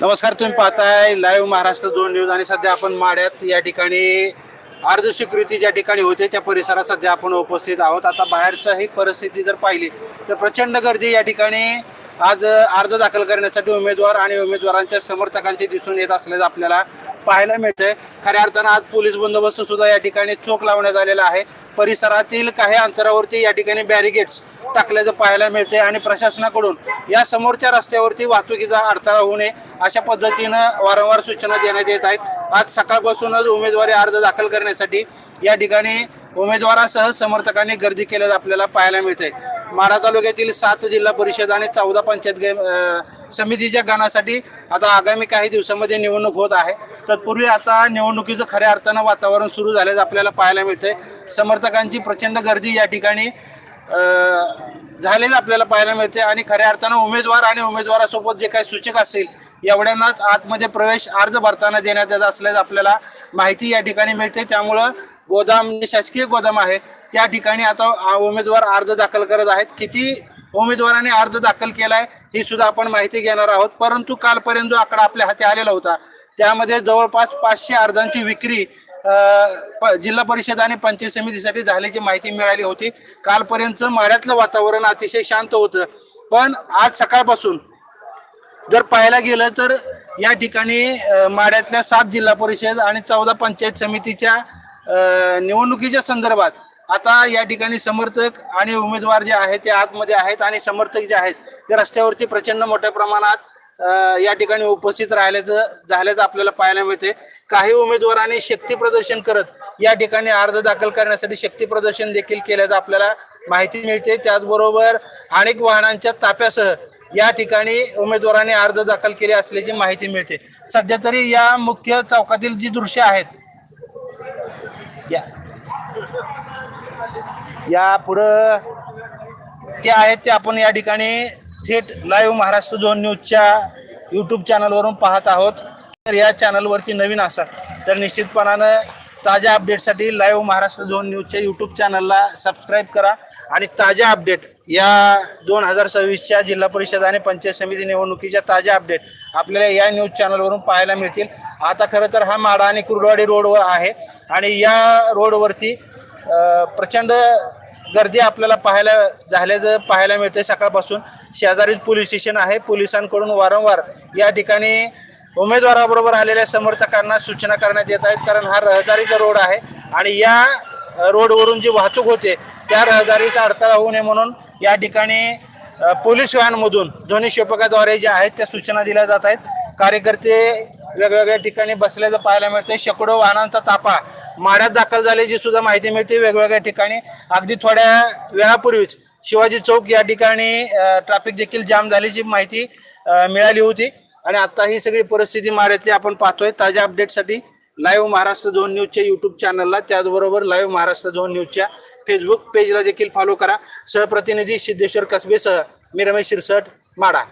नमस्कार तुम्ही पाहताय लाईव्ह महाराष्ट्र दोन न्यूज आणि सध्या आपण माड्यात या ठिकाणी अर्ज स्वीकृती ज्या ठिकाणी होते त्या परिसरात सध्या आपण उपस्थित आहोत. आता बाहेरचंही परिस्थिती जर पाहिली तर प्रचंड गर्दी या ठिकाणी आज अर्ज दाखल करण्यासाठी उमेदवार आणि उमेदवारांच्या समर्थकांचे दिसून येत असल्याचं आपल्याला पाहायला मिळते खऱ्या अर्थानं आज पोलीस बंदोबस्त सुद्धा या ठिकाणी चोख लावण्यात आलेला आहे. परिसरातील काही अंतरावरती या ठिकाणी बॅरिगेट्स टाकल्याचं पाहायला मिळते आणि प्रशासनाकडून या समोरच्या रस्त्यावरती वाहतुकीचा अडथळा होऊ नये अशा पद्धतीनं वारंवार सूचना देण्यात येत आहेत. आज सकाळपासूनच उमेदवारी अर्ज दाखल करण्यासाठी या ठिकाणी उमेदवारासह समर्थकांनी गर्दी केल्याचं आपल्याला पाहायला मिळते माढा तालुक्यातील सात जिल्हा परिषद आणि चौदा पंचायत समितीच्या गणासाठी आता आगामी काही दिवसामध्ये निवडणूक होत आहे. तत्पूर्वी आता निवडणुकीचं खऱ्या अर्थानं वातावरण सुरू झाल्याचं आपल्याला पाहायला मिळतंय. समर्थकांची प्रचंड गर्दी या ठिकाणी झालेलं आपल्याला पाहायला मिळते आणि खऱ्या अर्थानं उमेदवार आणि उमेदवारासोबत जे काही सूचक असतील एवढ्यांनाच आतमध्ये प्रवेश अर्ज भरताना देण्यात येत असल्याचं आपल्याला माहिती या ठिकाणी मिळते त्यामुळं गोदाम जे शासकीय गोदाम आहे त्या ठिकाणी आता उमेदवार अर्ज दाखल करत आहेत. किती उमेदवारांनी अर्ज दाखल केलाय ही सुद्धा आपण माहिती घेणार आहोत. परंतु कालपर्यंत जो आकडा आपल्या हाती आलेला होता त्यामध्ये जवळपास पाचशे अर्जांची विक्री प- जिल्हा परिषद आणि पंचायत समितीसाठी झाल्याची माहिती मिळाली होती. कालपर्यंत माड्यातलं वातावरण अतिशय शांत होतं. पण आज सकाळपासून जर पाहायला गेलं तर या ठिकाणी माड्यातल्या सात जिल्हा परिषद आणि चौदा पंचायत समितीच्या निवडणुकीच्या संदर्भात आता या ठिकाणी समर्थक आणि उमेदवार जे आहेत ते आतमध्ये आहेत आणि समर्थक जे आहेत ते रस्त्यावरती प्रचंड मोठ्या प्रमाणात या ठिकाणी उपस्थित राहिल्याचं झाल्याचं आपल्याला पाहायला मिळते काही उमेदवारांनी शक्ती प्रदर्शन करत या ठिकाणी अर्ज दाखल करण्यासाठी शक्ती प्रदर्शन देखील केल्याचं आपल्याला माहिती मिळते. त्याचबरोबर अनेक वाहनांच्या ताफ्यासह या ठिकाणी उमेदवारांनी अर्ज दाखल केले असल्याची माहिती मिळते. सध्या तरी या मुख्य चौकातील जी दृश्य आहेत या. या पुढं ते आहेत ते आपण या ठिकाणी थेट लाईव्ह महाराष्ट्र झोन न्यूजच्या यूट्यूब चॅनलवरून पाहत आहोत. तर या चॅनलवरती नवीन असाल तर निश्चितपणानं ताज्या अपडेटसाठी लाईव्ह महाराष्ट्र झोन न्यूजच्या यूट्यूब चॅनलला सबस्क्राईब करा. आणि ताज्या अपडेट या दोन हजार सव्वीसच्या जिल्हा परिषद आणि पंचायत समिती निवडणुकीच्या ताज्या अपडेट आपल्याला या न्यूज चॅनलवरून पाहायला मिळतील. आता खरं तर हा माडा आणि कुर्डवाडी रोडवर आहे. आणि या रोडवरती प्रचंड गर्दी आपल्याला पाहायला झाल्याचं पाहायला मिळते सकाळपासून. शेजारीच पोलीस स्टेशन आहे. पोलिसांकडून वारंवार या ठिकाणी उमेदवाराबरोबर आलेल्या समर्थकांना सूचना करण्यात येत आहेत. कारण हा रहदारीचा रोड आहे आणि या रोडवरून जी वाहतूक होते त्या रहदारीचा अडथळा होऊ नये म्हणून या ठिकाणी पोलीस व्हॅनमधून ध्वनी क्षेपकाद्वारे ज्या आहेत त्या सूचना दिल्या जात आहेत. कार्यकर्ते वेगवेगळ्या ठिकाणी बसल्याचं पाहायला मिळते. शेकडो वाहनांचा ताफा माड्यात दाखल झाल्याची सुद्धा माहिती मिळते. वेगवेगळ्या ठिकाणी. अगदी थोड्या वेळापूर्वीच शिवाजी चौक या ठिकाणी ट्रॅफिक देखील जाम झाल्याची माहिती मिळाली होती. आणि आता ही सगळी परिस्थिती माड्यातली आपण पाहतोय. ताज्या अपडेटसाठी लाईव्ह महाराष्ट्र झोन न्यूजच्या युट्यूब चॅनलला त्याचबरोबर लाईव्ह महाराष्ट्र झोन न्यूजच्या फेसबुक पेजला देखील फॉलो करा. सहप्रतिनिधी सिद्धेश्वर कसबेसह मी रमेश शिरसट माडा.